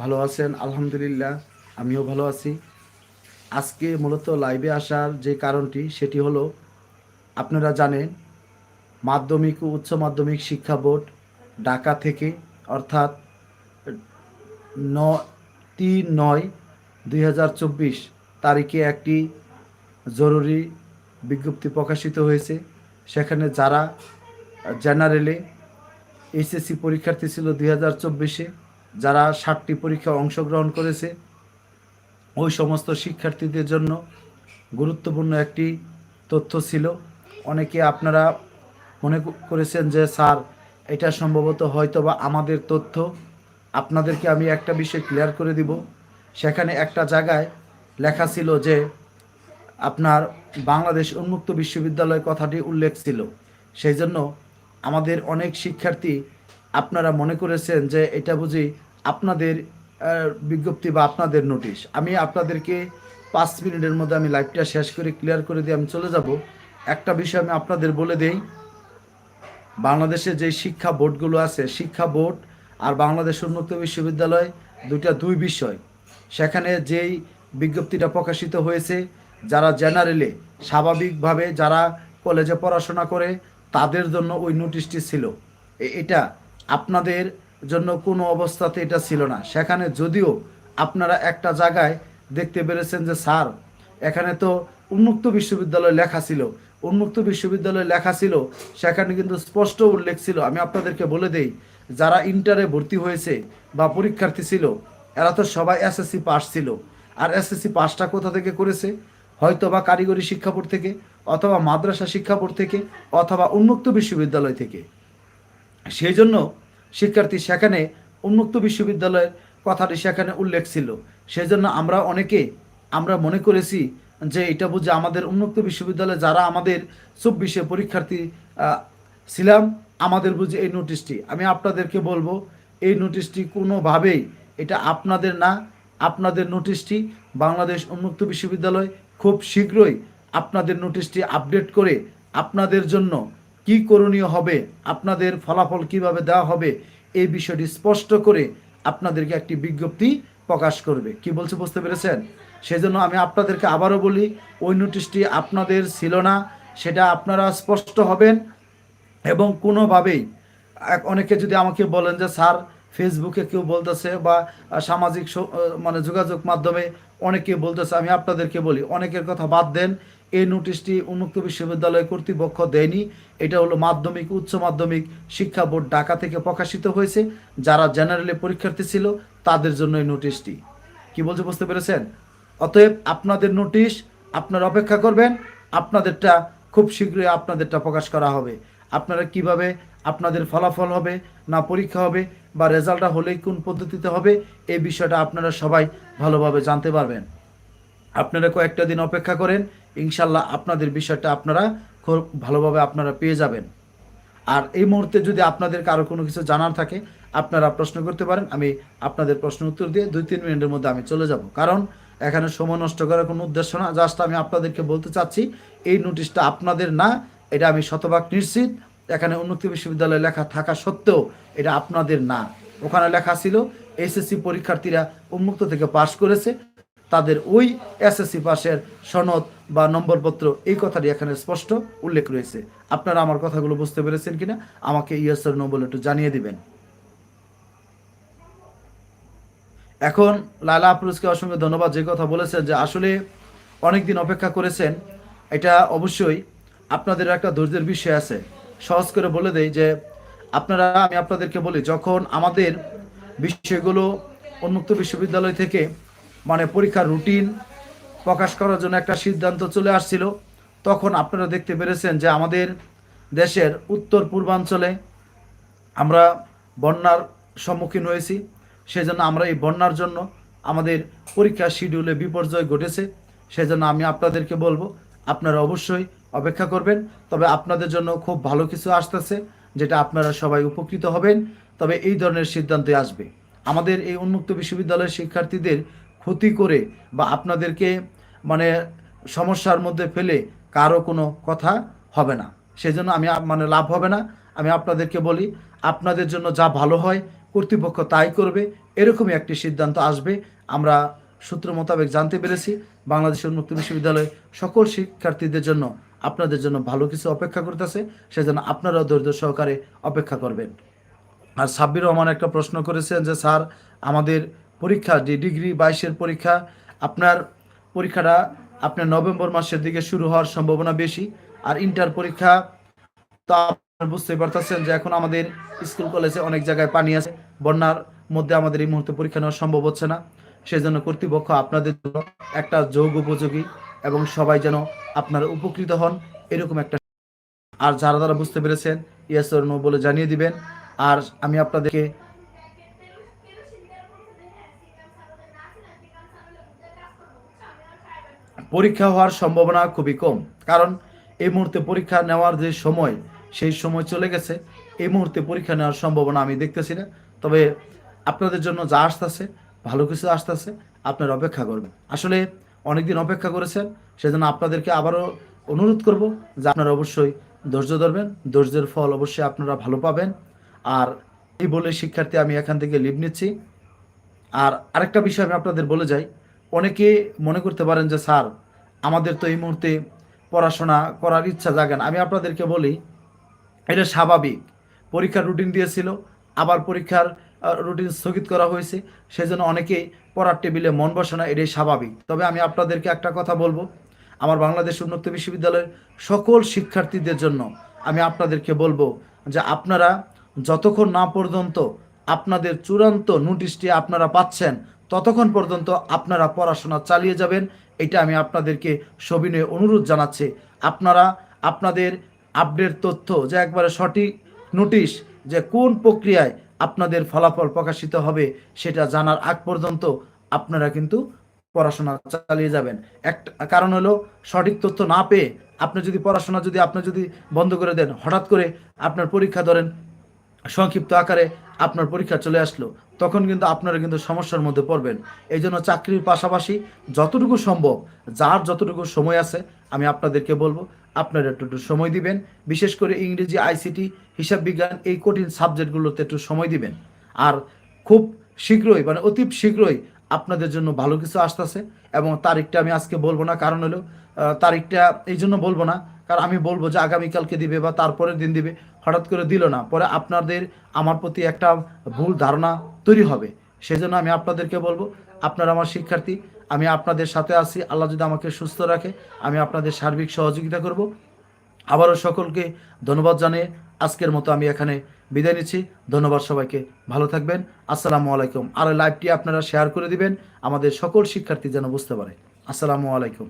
ভালো আছেন? আলহামদুলিল্লাহ, আমিও ভালো আছি। আজকে মূলত লাইভে আসার যে কারণটি, সেটি হলো, আপনারা জানেন, মাধ্যমিক ও উচ্চ মাধ্যমিক শিক্ষা বোর্ড ঢাকা থেকে, অর্থাৎ ন তিন নয় দুই তারিখে একটি জরুরি বিজ্ঞপ্তি প্রকাশিত হয়েছে। সেখানে যারা জেনারেলে এইচএসসি পরীক্ষার্থী ছিল দুই হাজার চব্বিশে যারা ষাটটি পরীক্ষায় অংশগ্রহণ করেছে, ওই সমস্ত শিক্ষার্থীদের জন্য গুরুত্বপূর্ণ একটি তথ্য ছিল। অনেকে আপনারা মনে করেছেন যে, স্যার, এটা সম্ভবত হয়তো বা আমাদের তথ্য। আপনাদেরকে আমি একটা বিষয় ক্লিয়ার করে দিব। সেখানে একটা জায়গায় লেখা ছিল যে, আপনার বাংলাদেশ উন্মুক্ত বিশ্ববিদ্যালয় কথাটি উল্লেখ ছিল। সেই জন্য আমাদের অনেক শিক্ষার্থী আপনারা মনে করেছেন যে, এটা বুঝি আপনাদের বিজ্ঞপ্তি বা আপনাদের নোটিশ আমি আপনাদেরকে পাঁচ মিনিটের মধ্যে আমি লাইভটা শেষ করে ক্লিয়ার করে দিয়ে আমি চলে যাব। একটা বিষয় আমি আপনাদের বলে দেই। বাংলাদেশে যে শিক্ষা বোর্ডগুলো আছে, শিক্ষা বোর্ড আর বাংলাদেশ উন্মুক্ত বিশ্ববিদ্যালয় দুইটা দুই বিষয়। সেখানে যেই বিজ্ঞপ্তিটা প্রকাশিত হয়েছে, যারা জেনারেলে স্বাভাবিকভাবে যারা কলেজে পড়াশোনা করে, তাদের জন্য ওই নোটিশটি ছিল। এটা আপনাদের জন্য কোনো অবস্থাতে এটা ছিল না। সেখানে যদিও আপনারা একটা জায়গায় দেখতে পেরেছেন যে, স্যার, এখানে তো উন্মুক্ত বিশ্ববিদ্যালয় লেখা ছিল। উন্মুক্ত বিশ্ববিদ্যালয় লেখা ছিল, সেখানে কিন্তু স্পষ্ট উল্লেখ ছিল। আমি আপনাদেরকে বলে দেই, যারা ইন্টারে ভর্তি হয়েছে বা পরীক্ষার্থী ছিল, এরা তো সবাই এসএসসি পাস ছিল। আর এসএসসি পাসটা কোথা থেকে করেছে? হয়তো বা কারিগরি শিক্ষা বোর্ড থেকে, অথবা মাদ্রাসা শিক্ষা বোর্ড থেকে, অথবা উন্মুক্ত বিশ্ববিদ্যালয় থেকে। সেই জন্য শিক্ষার্থী সেখানে উন্মুক্ত বিশ্ববিদ্যালয়ের কথাটি সেখানে উল্লেখ ছিল। সেই জন্য আমরা অনেকে, আমরা মনে করেছি যে এটা বুঝে আমাদের উন্মুক্ত বিশ্ববিদ্যালয়ে যারা আমাদের চব্বিশে পরীক্ষার্থী ছিলাম, আমাদের বুঝে এই নোটিশটি। আমি আপনাদেরকে বলব, এই নোটিশটি কোনোভাবেই এটা আপনাদের না, আপনাদের নোটিশটি বাংলাদেশ উন্মুক্ত বিশ্ববিদ্যালয় খুব শীঘ্রই আপনাদের নোটিশটি আপডেট করে আপনাদের জন্য কি করণীয় হবে, আপনাদের ফলাফল কীভাবে দেওয়া হবে এই বিষয়টি স্পষ্ট করে আপনাদেরকে একটি বিজ্ঞপ্তি প্রকাশ করবে। কি বলছে বুঝতে পেরেছেন? সেজন্য আমি আপনাদেরকে আবারও বলি, ওই নোটিশটি আপনাদের ছিল না, সেটা আপনারা স্পষ্ট হবেন এবং কোনোভাবেই অনেকে যদি আমাকে বলেন যে, স্যার ফেসবুকে কেউ বলতেছে বা সামাজিক মানে যোগাযোগ মাধ্যমে অনেকে বলতেছে, আমি আপনাদেরকে বলি, অনেকের কথা বাদ দেন। এই নোটিশটি উন্মুক্ত বিশ্ববিদ্যালয় কর্তৃপক্ষ দেয়নি। এটা হলো মাধ্যমিক, উচ্চ মাধ্যমিক শিক্ষা বোর্ড ঢাকা থেকে প্রকাশিত হয়েছে। যারা জেনারেলে পরীক্ষার্থী ছিল, তাদের জন্য এই নোটিশটি। কি বলছে, বুঝতে পেরেছেন? অতএব আপনাদের নোটিশ, আপনারা অপেক্ষা করবেন, আপনাদেরটা খুব শীঘ্রই আপনাদেরটা প্রকাশ করা হবে। আপনারা কীভাবে, আপনাদের ফলাফল হবে না পরীক্ষা হবে বা রেজাল্টটা হলেই কোন পদ্ধতিতে হবে, এই বিষয়টা আপনারা সবাই ভালোভাবে জানতে পারবেন। আপনারা কয়েকটা দিন অপেক্ষা করেন, ইনশাল্লাহ আপনাদের বিষয়টা আপনারা খুব ভালোভাবে আপনারা পেয়ে যাবেন। আর এই মুহূর্তে যদি আপনাদের কারও কোনো কিছু জানার থাকে, আপনারা প্রশ্ন করতে পারেন, আমি আপনাদের প্রশ্ন উত্তর দিয়ে দুই তিন মিনিটের মধ্যে আমি চলে যাব। কারণ এখানে সময় নষ্ট করার কোনো উদ্দেশ্য না, জাস্ট আমি আপনাদেরকে বলতে চাচ্ছি, এই নোটিশটা আপনাদের না, এটা আমি শতভাগ নিশ্চিত। এখানে উন্নত বিশ্ববিদ্যালয়ে লেখা থাকা সত্ত্বেও এটা আপনাদের না। ওখানে লেখা ছিল, এসএসসি পরীক্ষার্থীরা উন্মুক্ত থেকে পাশ করেছে। তাদের ওই এসএসসি পাশের সনদ বা নম্বরপত্র এই কথাটি এখানে স্পষ্ট উল্লেখ রয়েছে। আপনারা আমার কথাগুলো বুঝতে পেরেছেন কিনা, আমাকে ইয়েসের নম্বর একটু জানিয়ে দিবেন। এখন লালা আফরুজকে অসংখ্য ধন্যবাদ যে কথা বলেছেন, যে আসলে অনেক দিন অপেক্ষা করেছেন। এটা অবশ্যই আপনাদের একটা ধৈর্যের বিষয় আছে। সহজ করে বলে দেই যে, আপনারা, আমি আপনাদেরকে বলি, যখন আমাদের বিষয়গুলো উন্মুক্ত বিশ্ববিদ্যালয় থেকে মানে পরীক্ষার রুটিন প্রকাশ করার জন্য একটা সিদ্ধান্ত চলে আসছিল, তখন আপনারা দেখতে পেরেছেন যে আমাদের দেশের উত্তর পূর্বাঞ্চলে আমরা বন্যার সম্মুখীন হয়েছি। সেজন্য আমরা এই বন্যার জন্য আমাদের পরীক্ষার শিডিউলে বিপর্যয় ঘটেছে। সেজন্য আমি আপনাদেরকে বলব, আপনারা অবশ্যই অপেক্ষা করবেন। তবে আপনাদের জন্য খুব ভালো কিছু আসতেছে, যেটা আপনারা সবাই উপকৃত হবেন। তবে এই ধরনের সিদ্ধান্তে আসবে। আমাদের এই উন্মুক্ত বিশ্ববিদ্যালয়ের শিক্ষার্থীদের ক্ষতি করে বা আপনাদেরকে মানে সমস্যার মধ্যে ফেলে কারও কোনো কথা হবে না। সেজন্য আমি মানে লাভ হবে না। আমি আপনাদেরকে বলি, আপনাদের জন্য যা ভালো হয়, কর্তৃপক্ষ তাই করবে। এরকমই একটি সিদ্ধান্ত আসবে। আমরা সূত্র মোতাবেক জানতে পেরেছি বাংলাদেশ উন্মুক্ত বিশ্ববিদ্যালয়ে সকল শিক্ষার্থীদের জন্য আপনাদের জন্য ভালো কিছু অপেক্ষা করতেছে, সেজন্য আপনারাও ধৈর্য সহকারে অপেক্ষা করবেন। আর সাব্বির রহমান একটা প্রশ্ন করেছেন যে, স্যার, আমাদের পরীক্ষা, যে ডিগ্রি বাইশের পরীক্ষা, আপনার পরীক্ষাটা আপনার নভেম্বর মাসের দিকে শুরু হওয়ার সম্ভাবনা বেশি, আর ইন্টার পরীক্ষা তো আপনারা বুঝতে পারতেছেন যে, এখন আমাদের স্কুল, কলেজে অনেক জায়গায় পানি আছে, বন্যার মধ্যে আমাদের এই মুহূর্তে পরীক্ষা নেওয়া সম্ভব হচ্ছে না। সেজন্য কর্তৃপক্ষ আপনাদের জন্য একটা যোগ উপযোগী এবং সবাই যেন আপনারা উপকৃত হন, এরকম একটা আর যারা যারা বুঝতে পেরেছেন ইয়েস নো বলে জানিয়ে দিবেন। আর আমি আপনাদেরকে পরীক্ষা হওয়ার সম্ভাবনা খুবই কম। কারণ এই মুহূর্তে পরীক্ষা নেওয়ার যে সময়, সেই সময় চলে গেছে। এই মুহূর্তে পরীক্ষা নেওয়ার সম্ভাবনা আমি দেখতেছি না। তবে আপনাদের জন্য যা আসতেছে, ভালো কিছু আসতেছে, আপনারা অপেক্ষা করবেন। আসলে অনেকদিন অপেক্ষা করেছেন, সেজন্য আপনাদেরকে আবারও অনুরোধ করব যে আপনারা অবশ্যই ধৈর্য ধরবেন, ধৈর্যের ফল অবশ্যই আপনারা ভালো পাবেন। আর এই বলে শিক্ষার্থী, আমি এখান থেকে লিভ নিচ্ছি। আর আরেকটা বিষয় আমি আপনাদের বলে যাই, অনেকে মনে করতে পারেন যে, স্যার, আমাদের তো এই মুহূর্তে পড়াশোনা করার ইচ্ছা জাগে না। আমি আপনাদেরকে বলি, এটা স্বাভাবিক। পরীক্ষার রুটিন দিয়েছিল, আবার পরীক্ষার রুটিন স্থগিত করা হয়েছে। সেজন্য অনেকেই পড়ার টেবিলে মন বসে না এটাই স্বাভাবিক। তবে আমি আপনাদেরকে একটা কথা বলব। আমার বাংলাদেশ উন্মুক্ত বিশ্ববিদ্যালয়ের সকল শিক্ষার্থীদের জন্য আমি আপনাদেরকে বলব যে আপনারা যতক্ষণ না পর্যন্ত আপনাদের চূড়ান্ত নোটিশটি আপনারা পাচ্ছেন, ততক্ষণ পর্যন্ত আপনারা পড়াশোনা চালিয়ে যাবেন। এটা আমি আপনাদেরকে সবিনয়ে অনুরোধ জানাচ্ছি। আপনারা আপনাদের আপডেট তথ্য যে একবারে সঠিক নোটিশ যে কোন প্রক্রিয়ায় আপনাদের ফলাফল প্রকাশিত হবে সেটা জানার আগ পর্যন্ত আপনারা কিন্তু পড়াশোনা চালিয়ে যাবেন। একটা কারণ হলো, সঠিক তথ্য না পেয়ে আপনি যদি পড়াশোনা যদি, আপনি যদি বন্ধ করে দেন, হঠাৎ করে আপনার পরীক্ষা ধরেন, সংক্ষিপ্ত আকারে আপনার পরীক্ষা চলে আসলো, তখন কিন্তু আপনারা কিন্তু সমস্যার মধ্যে পড়বেন। এই জন্য চাকরির পাশাপাশি যতটুকু সম্ভব, যার যতটুকু সময় আছে, আমি আপনাদেরকে বলব, আপনারা একটু সময় দিবেন। বিশেষ করে ইংরেজি, আইসিটি হিসাব বিজ্ঞান এই কঠিন সাবজেক্টগুলোতে একটু সময় দিবেন। আর খুব শীঘ্রই মানে অতি শীঘ্রই আপনাদের জন্য ভালো কিছু আসতেছে এবং তারিখটা আমি আজকে বলব না, কারণ হলো তারিখটা এই জন্য বলব না, কারণ আমি বলব যে আগামীকালকে দিবে বা তারপরের দিন দিবে, হঠাৎ করে দিল না, পরে আপনাদের আমার প্রতি একটা ভুল ধারণা তৈরি হবে। সেজন্য আমি আপনাদেরকে বলব, আপনারা আমার শিক্ষার্থী, আমি আপনাদের সাথে আছি, আল্লাহ যদি আমাকে সুস্থ রাখে, আমি আপনাদের সার্বিক সহযোগিতা করব। আবারও সকলকে ধন্যবাদ জানিয়ে আজকের মতো আমি এখানে বিদায় নিচ্ছি। ধন্যবাদ সবাইকে। ভালো থাকবেন। আসসালামু আলাইকুম। আর লাইভটি আপনারা শেয়ার করে দিবেন। আমাদের সকল শিক্ষার্থী যেন বুঝতে পারে। আসসালামু আলাইকুম।